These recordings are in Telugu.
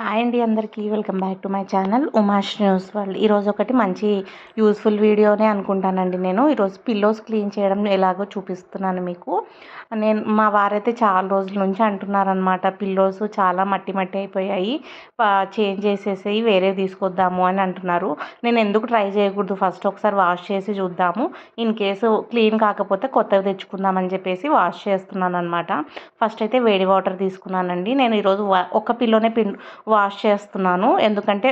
హాయ్ అండి అందరికీ. Welcome back to my channel Umash news world. ఈరోజు ఒకటి మంచి యూస్ఫుల్ వీడియోనే అనుకుంటానండి నేను. ఈరోజు పిల్లోస్ క్లీన్ చేయడం ఎలాగో చూపిస్తున్నాను మీకు. నేను మా వారైతే చాలా రోజుల నుంచి అంటున్నారనమాట పిల్లోస్ చాలా మట్టి మట్టి అయిపోయాయి చేంజ్ చేసేసి వేరే తీసుకొద్దాము అని అంటున్నారు. నేను ఎందుకు ట్రై చేయకూడదు? ఫస్ట్ ఒకసారి వాష్ చేసి చూద్దాము. ఇన్ కేసు క్లీన్ కాకపోతే కొత్తవి తెచ్చుకుందామని చెప్పేసి వాష్ చేస్తున్నాను అనమాట ఫస్ట్ అయితే వేడి వాటర్ తీసుకున్నానండి. నేను ఈరోజు ఒక పిల్లోనే పిండు వాష్ చేస్తున్నాను. ఎందుకంటే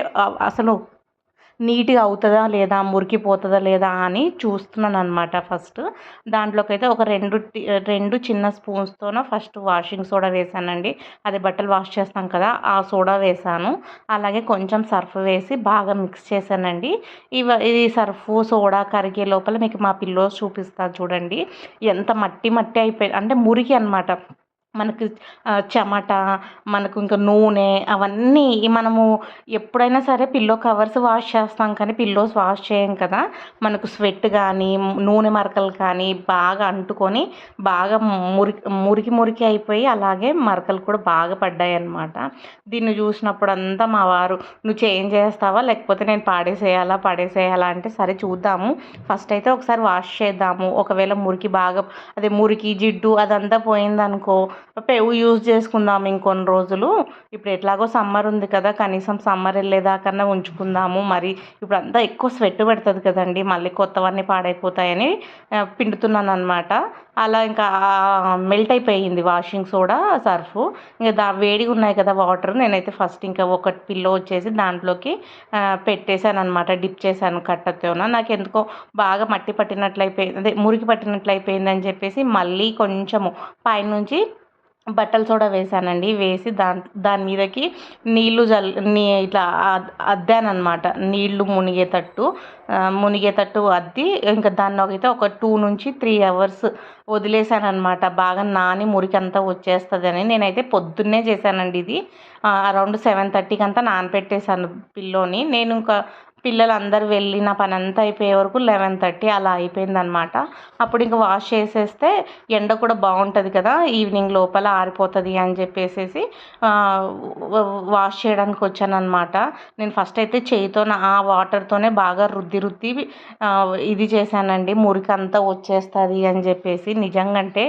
అసలు నీట్గా అవుతుందా లేదా మురికిపోతుందా లేదా అని చూస్తున్నాను అనమాట ఫస్ట్. దాంట్లోకి అయితే ఒక రెండు రెండు చిన్న స్పూన్స్తోన ఫస్ట్ వాషింగ్ సోడా వేసానండి. అది బట్టలు వాష్ చేస్తాం కదా ఆ సోడా వేసాను. అలాగే కొంచెం సర్ఫ్ వేసి బాగా మిక్స్ చేశానండి. ఇవ ఇది సర్ఫ్ సోడా కరిగే లోపల మీకు మా పిల్లోస్ చూపిస్తాను చూడండి. ఎంత మట్టి మట్టి అయిపోయి అంటే మురికి అనమాట మనకు చెమట మనకు ఇంకా నూనె అవన్నీ మనము ఎప్పుడైనా సరే పిల్లో కవర్స్ వాష్ చేస్తాం కానీ పిల్లోస్ వాష్ చేయం కదా. మనకు స్వెట్ కానీ నూనె మరకలు కానీ బాగా అంటుకొని బాగా మురికి మురికి మురికి అయిపోయి అలాగే మరకలు కూడా బాగా పడ్డాయి అనమాట దీన్ని చూసినప్పుడు అంతా మా వారు నువ్వు చేంజ్ చేస్తావా? లేకపోతే నేను పాడేసేయాలా? పాడేసేయాలా? అంటే సరే చూద్దాము. ఫస్ట్ అయితే ఒకసారి వాష్ చేద్దాము. ఒకవేళ మురికి బాగా అదే మురికి జిడ్డు అదంతా పోయిందనుకో పెవు యూజ్ చేసుకుందాం ఇంకొన్ని రోజులు. ఇప్పుడు ఎట్లాగో సమ్మర్ ఉంది కదా కనీసం సమ్మర్ వెళ్ళేదాకన్నా ఉంచుకుందాము. మరి ఇప్పుడు అంతా ఎక్కువ స్వెట్ పెడుతుంది కదండి మళ్ళీ కొత్తవన్నీ పాడైపోతాయని పిండుతున్నాను అనమాట అలా ఇంకా మెల్ట్ అయిపోయింది వాషింగ్ సోడా సర్ఫ్. ఇంకా దా వేడిగా ఉన్నాయి కదా వాటర్ నేనైతే ఫస్ట్ ఇంకా ఒక పిల్లో వచ్చేసి దాంట్లోకి పెట్టేశాను అనమాట డిప్ చేశాను కట్టతోన. నాకు ఎందుకో బాగా మట్టి పట్టినట్లు అయిపోయింది అదే మురికి పట్టినట్లయిపోయింది అని చెప్పేసి మళ్ళీ కొంచెము పైనుంచి బట్టల సోడా వేసానండి. వేసి దాని దాని మీదకి నీళ్ళు జల్ నీ ఇట్లా అద్దాను అనమాట నీళ్ళు మునిగేటట్టు మునిగేటట్టు అద్ది ఇంకా దాన్ని అయితే ఒక టూ నుంచి త్రీ అవర్స్ వదిలేసానమాట బాగా నాని మురికి అంతా వచ్చేస్తుంది అని నేనైతే పొద్దున్నే చేశానండి ఇది. అరౌండ్ సెవెన్ థర్టీకి అంతా నానపెట్టేశాను పిల్లోని. నేను ఇంకా పిల్లలందరూ వెళ్ళిన పని అంతా అయిపోయే వరకు లెవెన్ థర్టీ అలా అయిపోయిందనమాట అప్పుడు ఇంక వాష్ చేసేస్తే ఎండ కూడా బాగుంటుంది కదా ఈవినింగ్ లోపల ఆరిపోతుంది అని చెప్పేసి వాష్ చేయడానికి వచ్చానమాట నేను ఫస్ట్ అయితే చేయితో ఆ వాటర్తోనే బాగా రుద్ది రుద్ది ఇది చేశానండి. మురికి అంతా వచ్చేస్తుంది అని చెప్పేసి నిజంగా అంటే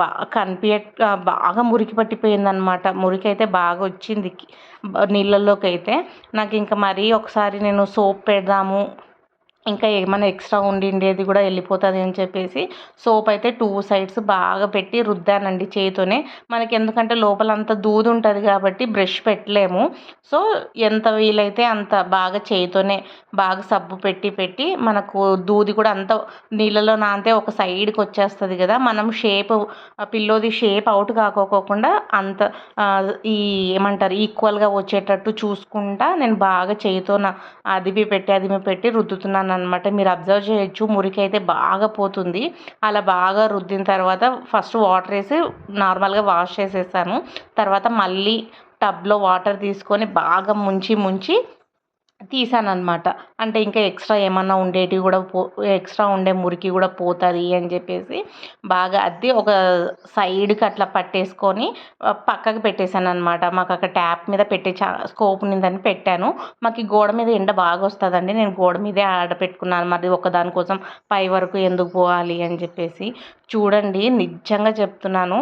బాగా కనిపించ బాగా మురికి పట్టిపోయిందనమాట మురికి అయితే బాగా వచ్చింది నీళ్ళల్లోకి అయితే నాకు ఇంకా మరీ ఒకసారి నేను సో సోప్ పెడదాము ఇంకా ఏమైనా ఎక్స్ట్రా ఉండిండేది కూడా వెళ్ళిపోతుంది అని చెప్పేసి సోప్ అయితే టూ సైడ్స్ బాగా పెట్టి రుద్దానండి చేతితోనే. మనకి ఎందుకంటే లోపల అంత దూది ఉంటుంది కాబట్టి బ్రష్ పెట్టలేము. సో ఎంత వీలైతే అంత బాగా చేతితోనే బాగా సబ్బు పెట్టి పెట్టి మనకు దూది కూడా అంత నీళ్ళలో నాంతే ఒక సైడ్కి వచ్చేస్తుంది కదా. మనం షేప్ పిల్లోది షేప్ అవుట్ కాకోకుండా అంత ఈ ఏమంటారు ఈక్వల్గా వచ్చేటట్టు చూసుకుంటా నేను బాగా చేతితో అదిమి పెట్టి అదిమి పెట్టి రుద్దుతున్నాను అనమాట మీరు అబ్జర్వ్ చేయొచ్చు. మురికి అయితే బాగా పోతుంది. అలా బాగా రుద్దిన తర్వాత ఫస్ట్ వాటర్ వేసి నార్మల్గా వాష్ చేసేసాను. తర్వాత మళ్ళీ టబ్లో వాటర్ తీసుకొని బాగా ముంచి ముంచి తీసానమాట అంటే ఇంకా ఎక్స్ట్రా ఏమన్నా ఉండేటివి కూడా పో ఎక్స్ట్రా ఉండే మురికి కూడా పోతుంది అని చెప్పేసి బాగా అద్ది ఒక సైడ్కి అట్లా పట్టేసుకొని పక్కకు పెట్టేశాను అనమాట మాకు అక్కడ ట్యాప్ మీద పెట్టే చా స్కోప్ ఉందని పెట్టాను. మాకు ఈ గోడ మీద ఎండ బాగా వస్తుందండి. నేను గోడ మీదే ఆడపెట్టుకున్నాను. మరి ఒకదానికోసం పై వరకు ఎందుకు పోవాలి అని చెప్పేసి చూడండి నిజంగా చెప్తున్నాను.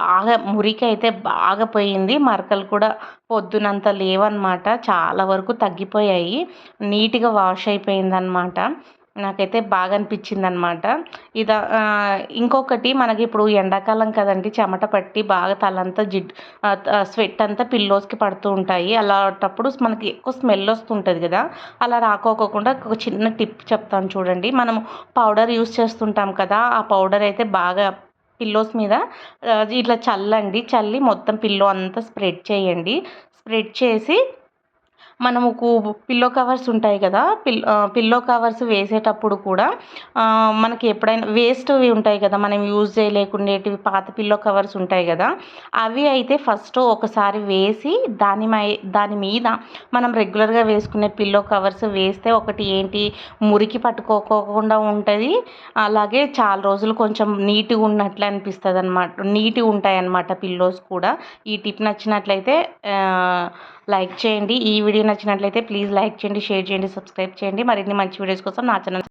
బాగా మురికి అయితే బాగా పోయింది. మరకలు కూడా పొద్దునంత లేవన్నమాట. చాలా వరకు తగ్గిపోయాయి. నీట్గా వాష్ అయిపోయిందనమాట నాకైతే బాగా అనిపించింది అనమాట ఇది ఇంకొకటి మనకి ఇప్పుడు ఎండాకాలం కదండి చెమట పట్టి బాగా తలంతా జిడ్ స్వెట్ అంతా పిల్లోస్కి పడుతూ ఉంటాయి. అలాంటప్పుడు మనకి ఎక్కువ స్మెల్ వస్తుంటుంది కదా అలా రాకోకుండా ఒక చిన్న టిప్ చెప్తాను చూడండి. మనం పౌడర్ యూస్ చేస్తుంటాం కదా ఆ పౌడర్ అయితే బాగా పిల్లోస్ మీద ఇట్లా చల్లండి. చల్లి మొత్తం పిల్లో అంతా స్ప్రెడ్ చేయండి. స్ప్రెడ్ చేసి మనము పిల్లో కవర్స్ ఉంటాయి కదా పిల్ పిల్లో కవర్స్ వేసేటప్పుడు కూడా మనకి ఎప్పుడైనా వేస్ట్వి ఉంటాయి కదా మనం యూజ్ చేయలేకుండేటివి పాత పిల్లో కవర్స్ ఉంటాయి కదా అవి అయితే ఫస్ట్ ఒకసారి వేసి దాని మై దాని మీద మనం రెగ్యులర్గా వేసుకునే పిల్లో కవర్స్ వేస్తే ఒకటి ఏంటి మురికి పట్టుకోకుండా ఉంటుంది. అలాగే చాలా రోజులు కొంచెం నీట్గా ఉన్నట్లు అనిపిస్తుంది అనమాట నీట్గా ఉంటాయి అన్నమాట పిల్లోస్ కూడా. ఈ టిప్ నచ్చినట్లయితే లైక్ చేయండి. ఈ వీడియో నచ్చినట్లయితే ప్లీజ్ లైక్ చేయండి షేర్ చేయండి సబ్స్క్రైబ్ చేయండి. మరిన్ని మంచి వీడియోస్ కోసం నా ఛానల్